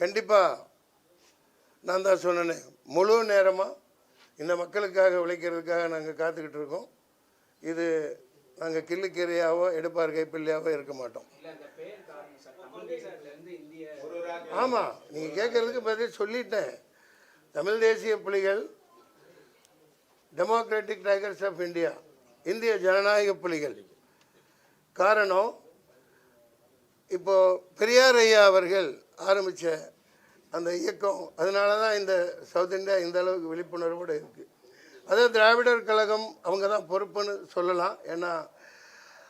கண்டிப்பாக நான் தான் சொன்னேனே. முழு நேரமாக இந்த மக்களுக்காக உழைக்கிறதுக்காக நாங்கள் காத்துக்கிட்டு இருக்கோம். இது நாங்கள் கிள்ளுக்கீரையாவோ எடுப்பார் கைப்பிள்ளையாவோ இருக்க மாட்டோம். ஆமாம் நீங்கள் கேட்கறதுக்கு பதில் சொல்லிட்டேன். தமிழ் தேசிய புலிகள் டெமோக்ராட்டிக் டைகர்ஸ் ஆஃப் இந்தியா இந்திய ஜனநாயக புலிகள். காரணம் இப்போ பெரியார் ஐயா அவர்கள் ஆரம்பித்த அந்த இயக்கம் அதனால தான் இந்த சவுத் இந்தியா இந்த அளவுக்கு விழிப்புணர்வோடு இருக்குது அதே திராவிடர் கழகம் அவங்க தான் பொறுப்புன்னு சொல்லலாம். ஏன்னா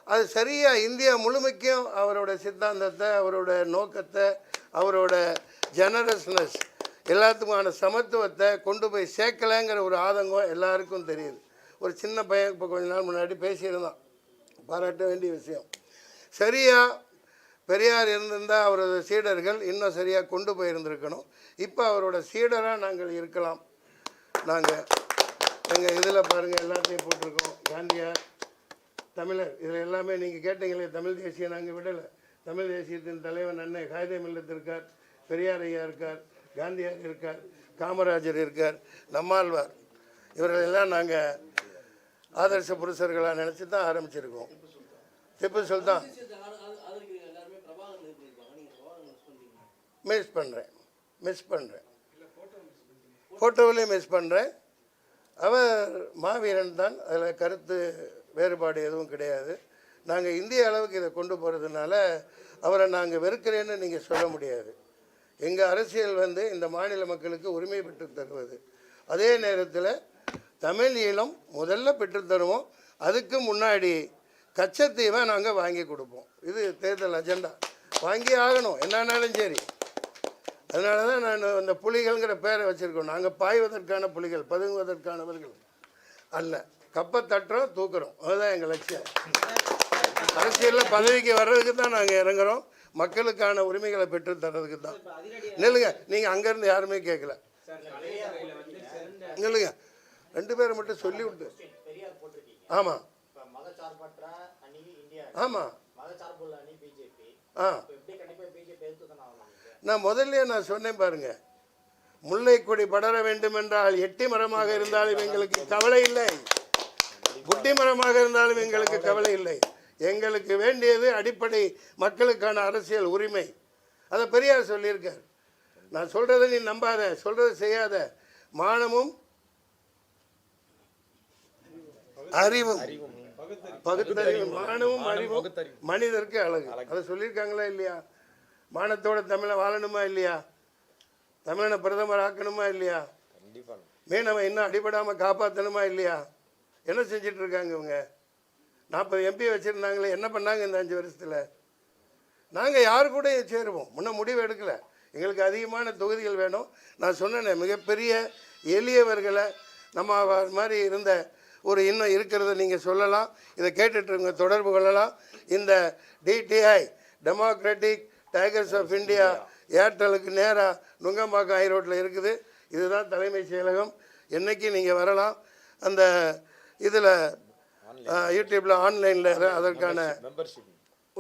அது சரியாக இந்தியா முழுமைக்கும் அவரோட சித்தாந்தத்தை அவரோட நோக்கத்தை அவரோட ஜெனரஸ்னஸ் எல்லாத்துக்குமான சமத்துவத்தை கொண்டு போய் சேர்க்கலைங்கிற ஒரு ஆதங்கம் எல்லாருக்கும் தெரியுது. ஒரு சின்ன பையன் இப்போ கொஞ்ச நாள் முன்னாடி பேசியிருந்தான். பாராட்ட வேண்டிய விஷயம். சரியாக பெரியார் இருந்திருந்தால் அவரது சீடர்கள் இன்னும் சரியாக கொண்டு போயிருந்திருக்கணும். இப்போ அவரோட சீடராக நாங்கள் இருக்கலாம். நாங்கள் எங்கள் இதில் பாருங்கள் எல்லாத்தையும் போட்டிருக்கோம். காந்தியார் தமிழர் இதில் எல்லாமே நீங்கள் கேட்டீங்களே தமிழ் தேசியம் நாங்கள் விடலை. தமிழ் தேசியத்தின் தலைவன் அண்ணன் காயதே மில்லத் இருக்கார் பெரியார் ஐயா இருக்கார் காந்தியார் இருக்கார் காமராஜர் இருக்கார் நம்மாழ்வார். இவர்கள் எல்லாம் நாங்கள் ஆதர்ச புருஷர்களாக நினச்சி தான் ஆரம்பிச்சிருக்கோம். திப்பு சுல்தான். மிஸ் பண்ணுறேன் மிஸ் பண்ணுறேன் ஃபோட்டோவிலையும் மிஸ் பண்ணுறேன் அவர் மாவீரன் தான். அதில் கருத்து வேறுபாடு எதுவும் கிடையாது. நாங்கள் இந்திய அளவுக்கு இதை கொண்டு போகிறதுனால அவரை நாங்கள் வெறுக்கிறேன்னு நீங்கள் சொல்ல முடியாது. எங்கள் அரசியல் வந்து இந்த மாநில மக்களுக்கு உரிமை பெற்று தருவது. அதே நேரத்தில் தமிழ் ஈழம் முதல்ல பெற்று தருவோம். அதுக்கு முன்னாடி கச்சத்தீவை நாங்கள் வாங்கி கொடுப்போம். இது தேர்தல் அஜெண்டா. வாங்கி ஆகணும். என்னன்னாலும் சரி. அதனால தான் நான் அந்த புலிகள்ங்கிற பேரை வச்சுருக்கோம். நாங்கள் பாய்வதற்கான புலிகள் பதுங்குவதற்கானவர்கள் அல்ல. கப்பை தட்டுறோம் தூக்குறோம். அதுதான் எங்கள் லட்சியம். அரசியலில் பதவிக்கு வர்றதுக்கு தான் நாங்கள் இறங்குறோம். மக்களுக்கான உரிமைகளை பெற்று தர்றதுக்கு தான். நில்லுங்க. நீங்கள் அங்கேருந்து யாருமே கேட்கல. நில்லுங்க. ரெண்டு பேரை மட்டும் சொல்லி விட்டு ஆமாம் ஆமாம் ஆ. நான் முதல்ல நான் சொன்னேன் பாருங்க. முல்லை கொடி படர வேண்டும் என்றால் எட்டி மரமாக இருந்தாலும் எங்களுக்கு கவலை இல்லை. குட்டி மரமாக இருந்தாலும் எங்களுக்கு கவலை இல்லை. எங்களுக்கு வேண்டியது அடிப்படை மக்களுக்கான அரசியல் உரிமை. அதை பெரியார் சொல்லியிருக்கார். நான் சொல்றதை நீ நம்பாத சொல்றதை செய்யாத. மானமும் அறிவும். பகுத்தறிவு மானமும் அறிவும் மனிதருக்கு அழகு. அதை சொல்லியிருக்காங்களா இல்லையா? மானத்தோட தமிழை வாழணுமா இல்லையா? தமிழனை பிரதமர் ஆக்கணுமா இல்லையா? மீனவன் இன்னும் அடிபடாமல் காப்பாற்றணுமா இல்லையா? என்ன செஞ்சிட்டு இருக்காங்க இவங்க நாற்பது எம்பி வச்சுருந்தாங்களே என்ன பண்ணாங்க இந்த அஞ்சு வருஷத்தில்? நாங்கள் யார் கூட சேருவோம். முன்ன முடிவு எடுக்கலை. எங்களுக்கு அதிகமான தொகுதிகள் வேணும். நான் சொன்னேனே மிகப்பெரிய எளியவர்களை நம்ம மாதிரி இருந்த ஒரு இன்னும் இருக்கிறத நீங்கள் சொல்லலாம். இதை கேட்டுட்ருங்க தொடர்பு கொள்ளலாம். இந்த DTI democratic tigers of India ஏர்டெலுக்கு நேராக நுங்கம்பாக்கம் ஹைரோட்டில் இருக்குது. இதுதான் தலைமைச் செயலகம். என்னைக்கு நீங்கள் வரலாம்? அந்த இதில் யூடியூப்பில் ஆன்லைனில் அதற்கான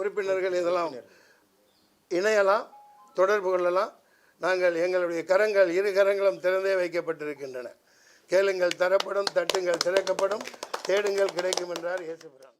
உறுப்பினர்கள் இதெல்லாம் இணையலாம் தொடர்பு கொள்ளலாம். நாங்கள் எங்களுடைய கரங்கள் இரு கரங்களும் திறந்தே வைக்கப்பட்டிருக்கின்றன. கேளுங்கள் தரப்படும் தட்டுங்கள் திறக்கப்படும் தேடுங்கள் கிடைக்கும் என்றார் இயேசுபிரான்